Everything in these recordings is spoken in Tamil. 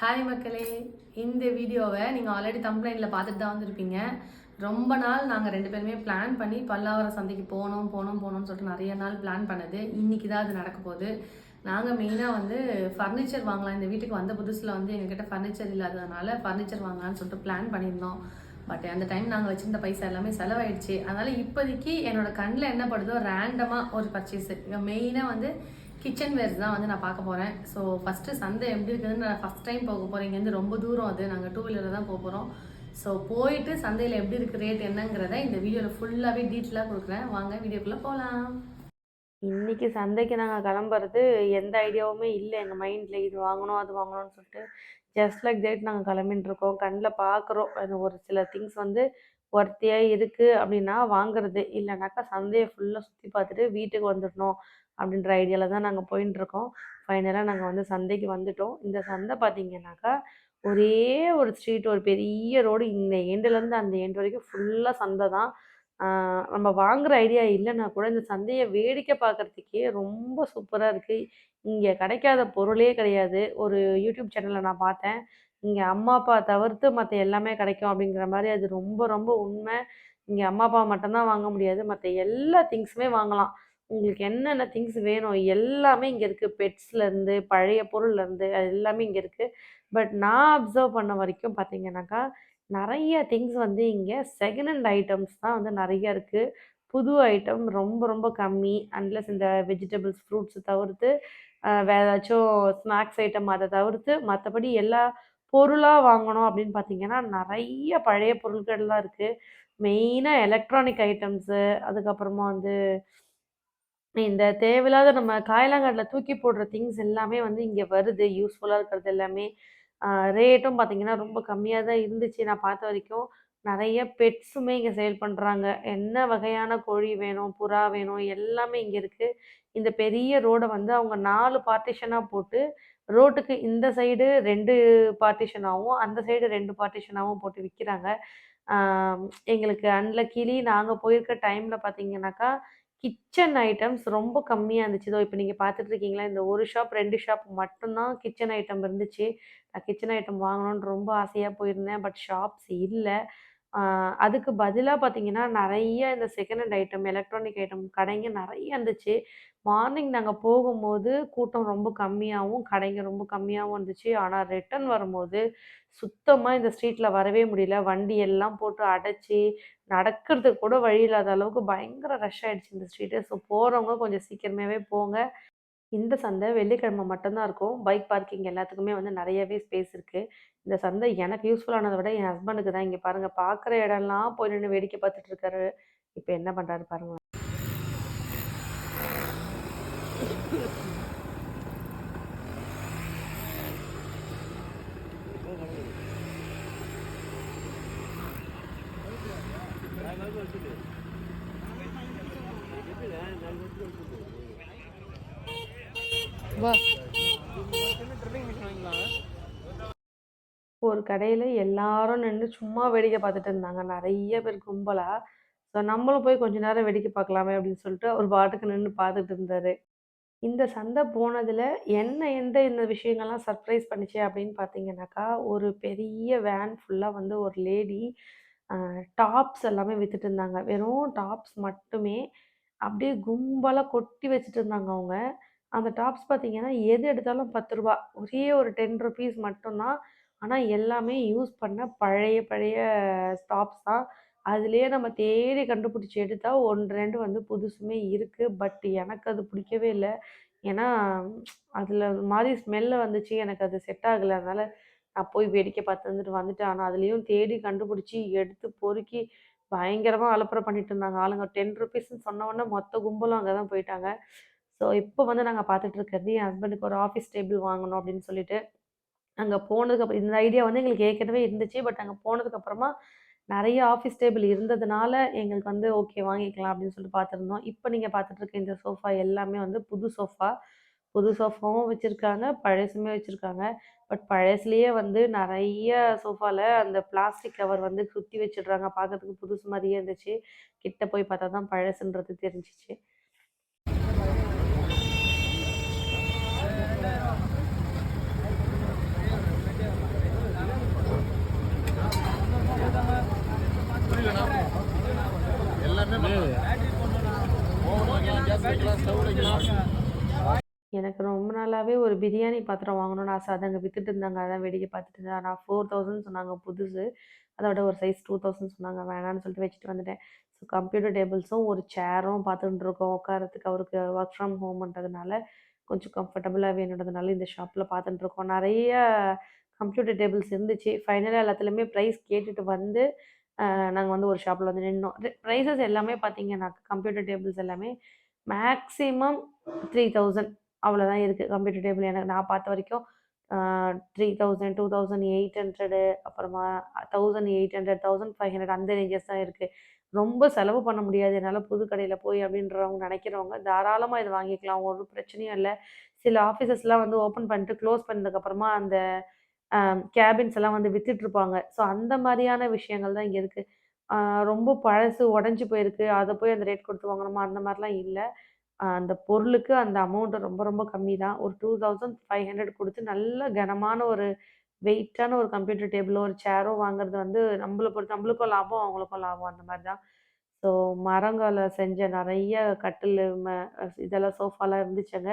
ஹாய் மக்களே இந்த வீடியோவை நீங்கள் ஆல்ரெடி தம்ப்ளைனில் பார்த்துட்டு தான் வந்திருப்பீங்க. ரொம்ப நாள் நாங்கள் ரெண்டு பேருமே பிளான் பண்ணி பல்லாவரம் சந்தைக்கு போகணும் போகணும் போகணும்னு சொல்லிட்டு நிறைய நாள் பிளான் பண்ணது. இன்றைக்கி தான் அது நடக்க போகுது. நாங்கள் மெயினாக வந்து ஃபர்னிச்சர் வாங்கலாம். இந்த வீட்டுக்கு வந்த புதுசில் வந்து எங்ககிட்ட ஃபர்னிச்சர் இல்லாததுனால ஃபர்னிச்சர் வாங்கலாம்னு சொல்லிட்டு பிளான் பண்ணியிருந்தோம். பட் அந்த டைம் நாங்கள் வச்சிருந்த பைசா எல்லாமே செலவாயிடுச்சு. அதனால இப்போதைக்கு என்னோட கண்ணில் என்ன படுதோ ரேண்டமாக ஒரு பர்ச்சேஸ் மெயினாக வந்து கிச்சன் வேர்ஸ் தான் வந்து நான் பார்க்க போகிறேன் ஸோ ஃபஸ்ட்டு சந்தை எப்படி இருக்குதுன்னு நான் ஃபஸ்ட் டைம் போக போகிறேன் இங்கேருந்து ரொம்ப தூரம் அது. நாங்கள் டூ வீலரில் தான் போக போகிறோம் ஸோ போயிட்டு சந்தையில் எப்படி இருக்குது ரேட் என்னங்கிறத இந்த வீடியோவில் ஃபுல்லாகவே டீட்டெயிலாக கொடுக்குறேன். வாங்க வீடியோக்குள்ளே போகலாம் இன்னைக்கு சந்தைக்கு நாங்கள் கிளம்புறது எந்த ஐடியாவுமே இல்லை. எங்கள் மைண்டில் இது வாங்கணும் அது வாங்கணும்னு சொல்லிட்டு ஜஸ்ட் லைக் தேட் நாங்கள் கிளம்பின்னு இருக்கோம் கண்ணில் பார்க்குறோம் அந்த ஒரு சில திங்ஸ் வந்து ஒர்த்தியாக இருக்குது அப்படின்னா வாங்குறது. இல்லைனாக்கா சந்தையை ஃபுல்லாக சுற்றி பார்த்துட்டு வீட்டுக்கு வந்துடணும் அப்படின்ற ஐடியாவில் தான் நாங்கள் போயின்ட்டுருக்கோம் ஃபைனலாக நாங்கள் வந்து சந்தைக்கு வந்துட்டோம். இந்த சந்தை பார்த்தீங்கன்னாக்கா ஒரே ஒரு ஸ்ட்ரீட் ஒரு பெரிய ரோடு இந்த எண்டுலேருந்து அந்த எண்டு வரைக்கும் ஃபுல்லாக சந்தை தான். நம்ம வாங்குற ஐடியா இல்லைன்னா கூட இந்த சந்தையை வேடிக்கை பார்க்கறதுக்கே ரொம்ப சூப்பராக இருக்குது இங்கே கிடைக்காத பொருளே கிடையாது. ஒரு யூடியூப் சேனலில் நான் பார்த்தேன். இங்கே அம்மா அப்பா தவிர்த்து மற்ற எல்லாமே கிடைக்கும் அப்படிங்கிற மாதிரி அது ரொம்ப ரொம்ப உண்மை. இங்கே அம்மா அப்பா மட்டும்தான் வாங்க முடியாது. மற்ற எல்லா திங்ஸுமே வாங்கலாம். உங்களுக்கு என்னென்ன திங்ஸ் வேணும்? எல்லாமே இங்கே இருக்குது பெட்ஸ்லேருந்து பழைய பொருள்லேருந்து அது எல்லாமே இங்கே இருக்குது பட் நான் அப்சர்வ் பண்ண வரைக்கும் பார்த்தீங்கன்னாக்கா நிறைய திங்ஸ் வந்து இங்கே செகண்ட் ஹேண்ட் ஐட்டம்ஸ் தான் வந்து நிறைய இருக்குது புது ஐட்டம் ரொம்ப ரொம்ப கம்மி. அன்லஸ் இந்த வெஜிடபிள்ஸ் ஃப்ரூட்ஸ் தவிர்த்து வேற ஏதாச்சும் ஸ்நாக்ஸ் ஐட்டம் அதை தவிர்த்து மற்றபடி எல்லா பொருளாக வாங்கணும் அப்படின்னு பார்த்தீங்கன்னா நிறைய பழைய பொருட்கள்லாம் இருக்குது மெயினாக எலக்ட்ரானிக் ஐட்டம்ஸு அதுக்கப்புறமா வந்து இந்த தேவையில்லாத நம்ம காயலாங்கடையில் தூக்கி போடுற திங்ஸ் எல்லாமே வந்து இங்கே வருது. யூஸ்ஃபுல்லாக இருக்கிறது எல்லாமே. ரேட்டும் பார்த்தீங்கன்னா ரொம்ப கம்மியாக தான் இருந்துச்சு. நான் பார்த்த வரைக்கும் நிறைய பெட்ஸுமே இங்கே சேல் பண்ணுறாங்க என்ன வகையான கோழி வேணும் புறா வேணும் எல்லாமே இங்கே இருக்குது இந்த பெரிய ரோடை வந்து அவங்க நாலு பார்ட்டிஷனாக போட்டு ரோட்டுக்கு இந்த சைடு ரெண்டு பார்ட்டிஷனாகவும் அந்த சைடு ரெண்டு பார்ட்டிஷனாகவும் போட்டு விற்கிறாங்க எங்களுக்கு அன்லக்கிலி நாங்கள் போயிருக்க டைமில் பார்த்தீங்கன்னாக்கா கிச்சன் ஐட்டம்ஸ் ரொம்ப கம்மியாக இருந்துச்சு. இதோ இப்போ நீங்கள் பார்த்துட்டு இருக்கீங்களா இந்த ஒரு ஷாப் ரெண்டு ஷாப் மட்டும்தான் கிச்சன் ஐட்டம் இருந்துச்சு. நான் கிச்சன் ஐட்டம் வாங்கணும்னு ரொம்ப ஆசையாக போயிருந்தேன் பட் ஷாப்ஸ் இல்லை. அதுக்கு பதிலாக பார்த்தீங்கன்னா நிறைய இந்த second hand item electronic item கடைங்க நிறைய இருந்துச்சு மார்னிங் நாங்கள் போகும்போது கூட்டம் ரொம்ப கம்மியாகவும் கடைங்க ரொம்ப கம்மியாகவும் இருந்துச்சு ஆனால் ரிட்டர்ன் வரும்போது சுத்தமாக இந்த ஸ்ட்ரீட்டில் வரவே முடியல. வண்டி எல்லாம் போட்டு அடைச்சி நடக்கிறதுக்கு கூட வழி இல்லாத அளவுக்கு பயங்கர ரஷ் ஆகிடுச்சு இந்த ஸ்ட்ரீட்டு ஸோ போகிறவங்க கொஞ்சம் சீக்கிரமாகவே போங்க. இந்த சந்தை வெள்ளிக்கிழமை மட்டும்தான் இருக்கும். பைக் பார்க்கிங் எல்லாத்துக்குமே வந்து நிறையவே ஸ்பேஸ் இருக்குது இந்த சந்தை எனக்கு யூஸ்ஃபுல்லானதை விட என் ஹஸ்பண்டுக்கு தான். இங்கே பாருங்கள் பார்க்குற இடம்லாம் போய் நின்று வேடிக்கை பார்த்துட்டு இருக்காரு. இப்போ என்ன பண்ணுறாரு பாருங்க. வா. ஒரு கடையில் எல்லாரும் நின்று சும்மா வேடிக்கை பார்த்துட்டு இருந்தாங்க. நிறைய பேர் கும்பலாக ஸோ நம்மளும் போய் கொஞ்ச நேரம் வேடிக்கை பார்க்கலாமே அப்படின்னு சொல்லிட்டு ஒரு பாட்டுக்கு நின்று பார்த்துட்டு இருந்தாரு. இந்த சந்தை போனதில் என்ன எந்த இந்த விஷயங்கள்லாம் சர்ப்ரைஸ் பண்ணிச்சு அப்படின்னு பார்த்தீங்கன்னாக்கா ஒரு பெரிய வேன் ஃபுல்லாக வந்து ஒரு லேடி டாப்ஸ் எல்லாமே விற்றுட்டு இருந்தாங்க. வெறும் டாப்ஸ் மட்டுமே அப்படியே கும்பலாக கொட்டி வச்சுட்டு இருந்தாங்க அவங்க. அந்த டாப்ஸ் பார்த்தீங்கன்னா எது எடுத்தாலும் பத்து ரூபா. ஒரே ஒரு டென் ருபீஸ் மட்டும்தான். ஆனால் எல்லாமே யூஸ் பண்ண பழைய பழைய டாப்ஸ் தான். அதுலேயே நம்ம தேடி கண்டுபிடிச்சி எடுத்தால் ஒன்று ரெண்டு வந்து புதுசுமே இருக்குது பட் எனக்கு அது பிடிக்கவே இல்லை. ஏன்னா அதில் மாதிரி ஸ்மெல்லு வந்துச்சு. எனக்கு அது செட் ஆகலை. அதனால் நான் போய் வேடிக்கை பார்த்து வந்துட்டு வந்துட்டேன். ஆனால் அதுலேயும் தேடி கண்டுபிடிச்சி எடுத்து பொறுக்கி பயங்கரமாக அலப்பறை பண்ணிட்டு இருந்தாங்க. ஆளுங்க டென் ருபீஸ்ன்னு சொன்ன உடனே மொத்த கும்பலும் அங்கே தான் போயிட்டாங்க. ஸோ இப்போ வந்து நாங்கள் பார்த்துட்டு இருக்கிறது என் ஹஸ்பண்டுக்கு ஒரு ஆஃபீஸ் டேபிள் வாங்கணும் அப்படின்னு சொல்லிட்டு அங்கே போனதுக்கப்புறம் இந்த ஐடியா வந்து எங்களுக்கு ஏற்கனவே இருந்துச்சு. பட் அங்கே போனதுக்கப்புறமா நிறைய ஆஃபீஸ் டேபிள் இருந்ததுனால எங்களுக்கு வந்து ஓகே வாங்கிக்கலாம் அப்படின்னு சொல்லிட்டு பார்த்துருந்தோம் இப்போ நீங்கள் பார்த்துட்டு இருக்க இந்த சோஃபா எல்லாமே வந்து புது சோஃபா புது சோஃபாவும் வச்சுருக்காங்க பழசுமே வச்சுருக்காங்க. பட் பழசுலேயே வந்து நிறைய சோஃபாவில் அந்த பிளாஸ்டிக் கவர் வந்து சுற்றி வச்சிடுறாங்க. பார்க்கறதுக்கு புதுசு மாதிரியே இருந்துச்சு. கிட்ட போய் பார்த்தா தான் பழசுன்றது தெரிஞ்சிச்சு. எனக்கு ரொம்ப நாளாகவே ஒரு பிரியாணி பாத்திரம் வாங்கணும்னு ஆசை. அதை அங்கே வித்துட்டு இருந்தாங்க. அதான் வேடிக்கை பார்த்துட்டு இருந்தேன். ஆனால் ஃபோர் தௌசண்ட் சொன்னாங்க புதுசு. அதோட ஒரு சைஸ் 2000 சொன்னாங்க. வேணான்னு சொல்லிட்டு வச்சுட்டு வந்துட்டேன். ஸோ கம்ப்யூட்டர் டேபிள்ஸும், ஒரு சேரும் பார்த்துட்டு இருக்கோம். உட்காரத்துக்கு அவருக்கு ஒர்க் ஃப்ரம் ஹோம்ன்றதுனால கொஞ்சம் கம்ஃபர்டபுளாக வேணுன்றதுனால இந்த ஷாப்பில் பார்த்துட்டு இருக்கோம். நிறைய கம்ப்யூட்டர் டேபிள்ஸ் இருந்துச்சு. ஃபைனலாக எல்லாத்துலேயுமே ப்ரைஸ் கேட்டுட்டு வந்து, நாங்கள் வந்து ஒரு ஷாப்பில் வந்து நின்னோம். ப்ரைஸஸ் எல்லாமே பார்த்தீங்கன்னா கம்ப்யூட்டர் டேபிள்ஸ் எல்லாமே மேக்ஸிமம் 3000 அவ்வளோதான் இருக்குது கம்ப்யூட்டர் டேபிள் எனக்கு நான் பார்த்த வரைக்கும் three thousand two thousand eight hundred அப்புறமா 1800, 1500 அந்த ரேஞ்சஸ் தான் இருக்குது ரொம்ப செலவு பண்ண முடியாது. என்னால் புது கடையில் போய் அப்படின்றவங்க நினைக்கிறவங்க தாராளமாக இது வாங்கிக்கலாம். ஒரு பிரச்சனையும் இல்லை. சில ஆஃபீஸஸ்லாம் வந்து ஓப்பன் பண்ணிட்டு க்ளோஸ் பண்ணதுக்கப்புறமா அந்த கேபின்ஸ் எல்லாம் வந்து வித்துட்டுருப்பாங்க. ஸோ அந்த மாதிரியான விஷயங்கள் தான் இங்கே இருக்குது ரொம்ப பழசு உடஞ்சி போயிருக்கு. அதை போய் அந்த ரேட் கொடுத்து வாங்கணுமா? அந்த மாதிரிலாம் இல்லை அந்த பொருளுக்கு அந்த அமௌண்ட்டு ரொம்ப ரொம்ப கம்மி தான். ஒரு டூ தௌசண்ட் ஃபைவ் ஹண்ட்ரட் கொடுத்து நல்ல கனமான ஒரு வெயிட்டான ஒரு கம்ப்யூட்டர் டேபிளோ, ஒரு சேரோ வாங்குறது வந்து நம்மளை பொறுத்து நம்மளுக்கும் லாபம், அவங்களுக்கும் லாபம் அந்த மாதிரி தான். ஸோ மரங்களை செஞ்ச நிறைய கட்டில் இதெல்லாம் சோஃபாலாம் இருந்துச்சுங்க.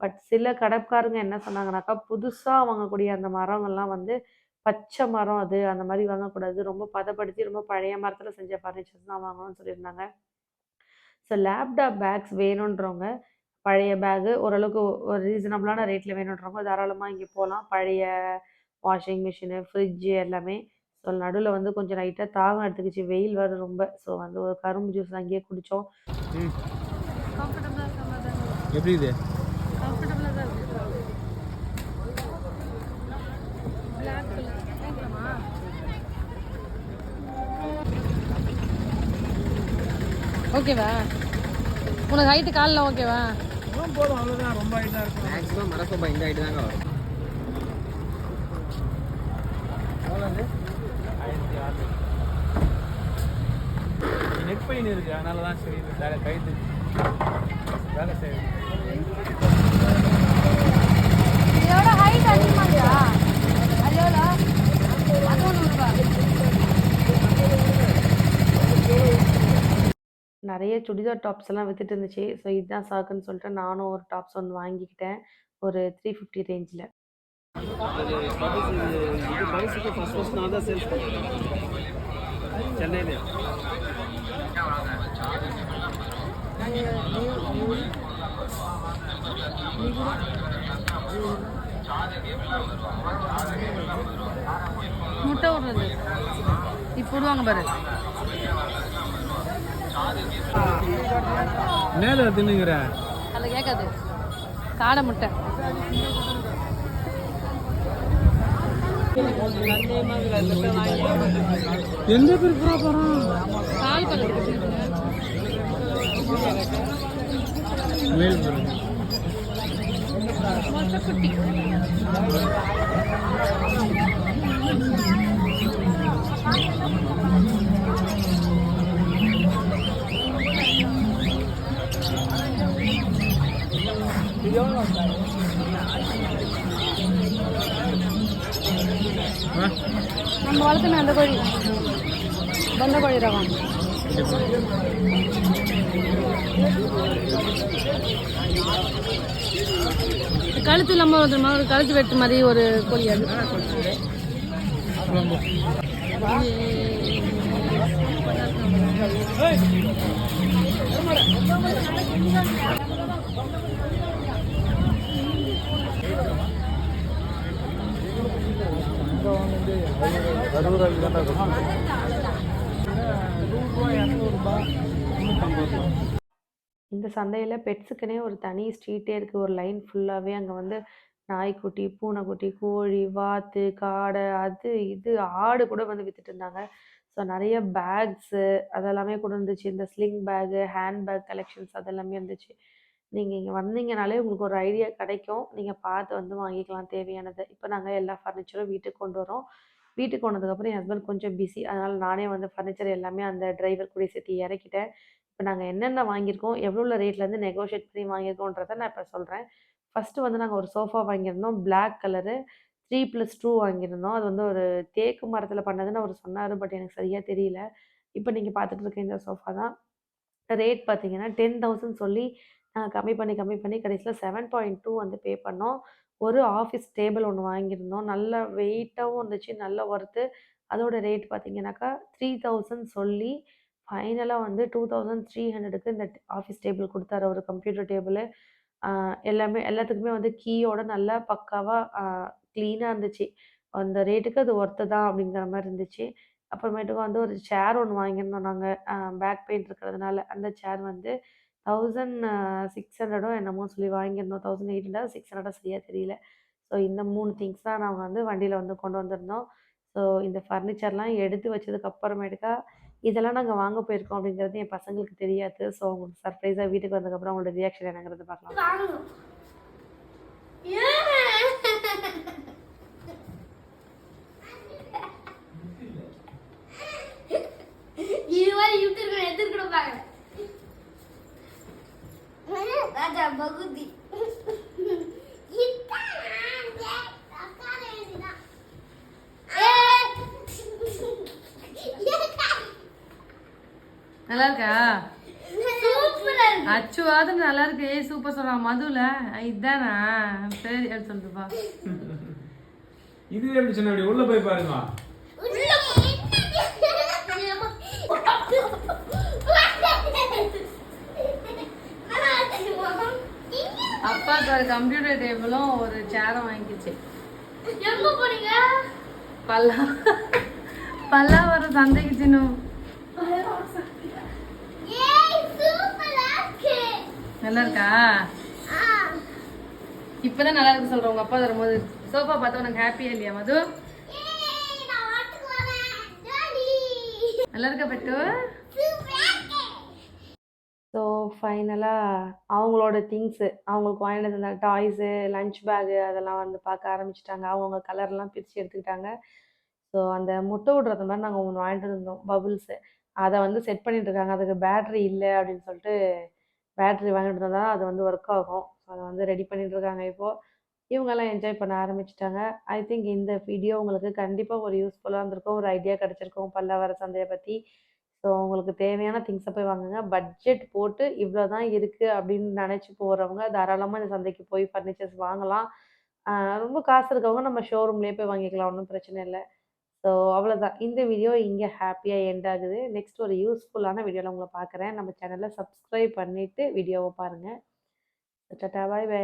பட் சில கடற்காரங்க என்ன சொன்னாங்கனாக்கா, புதுசாக வாங்கக்கூடிய அந்த மரங்கள்லாம் வந்து பச்சை மரம் அது. அந்த மாரி வாங்கக்கூடாது. ரொம்ப பதப்படுத்தி ரொம்ப பழைய மரத்தில செஞ்ச ஃபர்னிச்சர்ஸ் தான் வாங்கணும்னு சொல்லியிருந்தாங்க. ஸோ லேப்டாப் பேக்ஸ் வேணுன்றவங்க, பழைய பேகு ஓரளவுக்கு ஒரு ரீசனபிளான ரேட்ல வேணுன்றவங்க தாராளமா இங்க போலாம். பழைய வாஷிங் மிஷினு, ஃப்ரிட்ஜ் எல்லாமே. ஸோ நடுவுல வந்து கொஞ்சம் லைட்டா தாகம் எடுத்துக்கிச்சு. வெயில் வேற ரொம்ப. ஸோ வந்து ஒரு கரும்பு ஜூஸ் அங்கேயே குடிச்சோம். ம். கம்ஃபர்டபுளா இருக்க மாரி தான் இருக்கு. எப்படி இது? கம்ஃபர்டபுளா தான் இருக்கு. Black colour. வாங்கிக்கலாமா? ஓகேவா? உனக்கு ஹைட் கால்ல ஓகேவா? போதும் அவ்வளோதான் ரொம்ப ஹைட்டாக இருக்கும் மேக்ஸிமம் மரசோபா இந்த ஹைட்டு தாங்க வரும். நெக் பெயின் இருக்கு. அதனால தான் சரி இது வேலை கைது வேலை செய்யுது இதோட ஹைட் அதிகமாகுதா? அது எவ்வளோ? அதுவும் நூறுபா. நெறைய சுடிதார் டாப்ஸ் எல்லாம் வித்துட்டு இருந்துச்சு. ஸோ இதுதான் சாக்குன்னு சொல்லிட்டு நானும் ஒரு டாப்ஸ் ஒண்ணு வாங்கிக்கிட்டேன். ஒரு 350 ரேஞ்ச்ல. அது பரிசு இது பரிசுக்கு ஃபஸ்ட் ஃபஸ்ட் நான் தான் சேல்ஸ் பண்ணேன் சென்னையில் முட்டை விடுறது. இப்போ விடுவாங்க பாரு. மேலே தின்னுங்கிற அதுல கேட்காது. காடை முட்டை. எந்த பேர் புறா போகிறான் கால் பல்லு மேல் புறா நம்ம வளர்த்துன அந்த கோழி பொந்த கோழி ரகம் கழுத்து இல்லாமல் ஒரு மாதிரி ஒரு கழுத்து வெட்டு மாதிரி ஒரு கோழி அது ரொம்ப நூறுரூவா இரநூறுபா முந்நூற்றம்பது இந்த சந்தையில் பெட்ஸுக்குன்னே ஒரு தனி ஸ்ட்ரீட்டே இருக்குது ஒரு லைன் ஃபுல்லாகவே அங்கே வந்து நாய்க்குட்டி பூனைக்குட்டி கோழி வாத்து காடை அது இது ஆடு கூட வந்து வித்துட்டு இருந்தாங்க. ஸோ நிறைய பேக்ஸு அதெல்லாமே கூட இருந்துச்சு. இந்த sling bag hand bag collections அதெல்லாமே இருந்துச்சு. நீங்கள் இங்கே வந்தீங்கனாலே உங்களுக்கு ஒரு ஐடியா கிடைக்கும். நீங்கள் பார்த்து வந்து வாங்கிக்கலாம் தேவையானதை. இப்போ நாங்கள் எல்லா ஃபர்னிச்சரும் வீட்டுக்கு கொண்டு வரோம் வீட்டுக்கு வந்ததுக்கப்புறம் என் ஹஸ்பண்ட் கொஞ்சம் பிஸி அதனால் நானே வந்து ஃபர்னிச்சர் எல்லாமே அந்த டிரைவர் கூட சேர்த்து இறக்கிட்டேன். இப்போ நாங்கள் என்னென்ன வாங்கியிருக்கோம் எவ்வளோ ரேட்லேருந்து நெகோஷியேட் பண்ணி வாங்கியிருக்கோன்றதை நான் இப்போ சொல்கிறேன் ஃபஸ்ட்டு வந்து நாங்கள் ஒரு சோஃபா வாங்கியிருந்தோம் black colour three plus two வாங்கியிருந்தோம். அது வந்து ஒரு தேக்கு மரத்தில் பண்ணதுன்னு அவர் சொன்னார் பட் எனக்கு சரியாக தெரியல. இப்போ நீங்கள் பார்த்துட்டு இருக்க இந்த சோஃபா தான். ரேட் பார்த்தீங்கன்னா டென் தௌசண்ட் சொல்லி கம்மி பண்ணி கம்மி பண்ணி கடைசியில் செவன் பாயிண்ட் டூ வந்து பே பண்ணோம். ஒரு ஆஃபீஸ் டேபிள் ஒன்று வாங்கியிருந்தோம். நல்ல வெயிட்டாகவும் இருந்துச்சு நல்ல ஒர்த்து அதோட ரேட் பார்த்தீங்கன்னாக்கா த்ரீ தௌசண்ட் சொல்லி ஃபைனலாக வந்து டூ தௌசண்ட் த்ரீ ஹண்ட்ரடுக்கு இந்த ஆஃபீஸ் டேபிள் கொடுத்தாரு ஒரு கம்ப்யூட்டர் டேபிள் எல்லாமே எல்லாத்துக்குமே வந்து கீயோட நல்லா பக்காவாக க்ளீனாக இருந்துச்சு. அந்த ரேட்டுக்கு அது ஒர்த்து தான் அப்படிங்கிற மாதிரி இருந்துச்சு. அப்புறமேட்டுக்கு வந்து ஒரு சேர் ஒன்று வாங்கியிருந்தோம் நாங்கள் பேக் பெயின் இருக்கிறதுனால அந்த சேர் வந்து தௌசண்ட் சிக்ஸ் ஹண்ட்ரடோ என்னமோ சொல்லி வாங்கியிருந்தோம். தௌசண்ட் எயிட் ஹண்ட்ரட் சிக்ஸ் ஹண்ட்ரடோ சரியாக தெரியல. ஸோ இந்த மூணு திங்ஸ் தான் நாங்கள் வந்து வண்டியில் வந்து கொண்டு வந்திருந்தோம். ஸோ இந்த ஃபர்னிச்சர்லாம் எடுத்து வச்சதுக்கு அப்புறமேட்டுக்கா இதெல்லாம் நாங்கள் வாங்க போயிருக்கோம் அப்படிங்கிறது என் பசங்களுக்கு தெரியாது. ஸோ அவங்களுக்கு சர்ப்ரைஸாக வீட்டுக்கு வந்ததுக்கப்புறம் அவங்களோட ரியாக்ஷன் என்னங்கிறது பார்க்கலாம் வாங்கணும் இது மாதிரி யூடியூப்ல எடுத்துக்கிட்டு பாக்கல ராஜா பகுதி நல்லா இருக்கா சூப்பரா இருக்கு. அச்சுவாது நல்லா இருக்கு ஏய் சூப்பர் சொல்கிறான் மதுல. இதுதானா சரி அப்படி சொல்லுப்பா இது எப்படி சொன்ன? உள்ள போய் பாருங்க உள்ள அப்பாவுக்கு ஒரு கம்ப்யூட்டர் டேபிளும் ஒரு சேரும் வாங்கிச்சு. எங்க பல்லா பல்லா வர சந்தைக்கு சின்னும் ஏய் சூப்பரா இருக்கு நல்லா இருக்கா இப்பதான் நல்லா இருக்கு சொல்றேன் உங்க அப்பா வரும்போது. சோஃபா பார்த்தா உனக்கு ஹாப்பியா இல்லையா மது? நல்லா இருக்கா பட்டு? ஸோ ஃபைனலாக அவங்களோட திங்ஸு அவங்களுக்கு வாங்கிட்டு வந்த டாய்ஸு லஞ்ச் பேகு அதெல்லாம் வந்து பார்க்க ஆரம்பிச்சிட்டாங்க. அவங்கவுங்க கலர்லாம் பிரித்து எடுத்துக்கிட்டாங்க. ஸோ அந்த முட்டை விடுறது மாதிரி நாங்கள் ஒன்று வாங்கிட்டு இருந்தோம் பபுள்ஸு அதை வந்து செட் பண்ணிகிட்டு இருக்காங்க. அதுக்கு பேட்ரி இல்லை அப்படின்னு சொல்லிட்டு பேட்ரி வாங்கிட்டு வந்தால் தான் அது வந்து ஒர்க் ஆகும். ஸோ அதை வந்து ரெடி பண்ணிட்டு இருக்காங்க இப்போது இவங்கெல்லாம் என்ஜாய் பண்ண ஆரம்பிச்சிட்டாங்க. ஐ திங்க் இந்த வீடியோ உங்களுக்கு கண்டிப்பாக ஒரு யூஸ்ஃபுல்லாக இருந்திருக்கும். ஒரு ஐடியா கிடச்சிருக்கும். பல்லாவர சந்தையை பற்றி ஸோ உங்களுக்கு தேவையான திங்ஸை போய் வாங்குங்க. பட்ஜெட் போட்டு இவ்வளோ தான் இருக்குது அப்படின்னு நினச்சி போகிறவங்க தாராளமாக இந்த சந்தைக்கு போய் ஃபர்னிச்சர்ஸ் வாங்கலாம். ரொம்ப காசு இருக்கவங்க நம்ம ஷோரூம்லேயே போய் வாங்கிக்கலாம். ஒன்றும் பிரச்சனை இல்லை. ஸோ அவ்வளோதான் இந்த வீடியோ இங்கே ஹாப்பியாக எண்ட் ஆகுது. நெக்ஸ்ட் ஒரு யூஸ்ஃபுல்லான வீடியோவில் உங்களை பார்க்குறேன். நம்ம சேனலில் சப்ஸ்கிரைப் பண்ணிவிட்டு வீடியோவை பாருங்கள் டாட்டா பாய் பை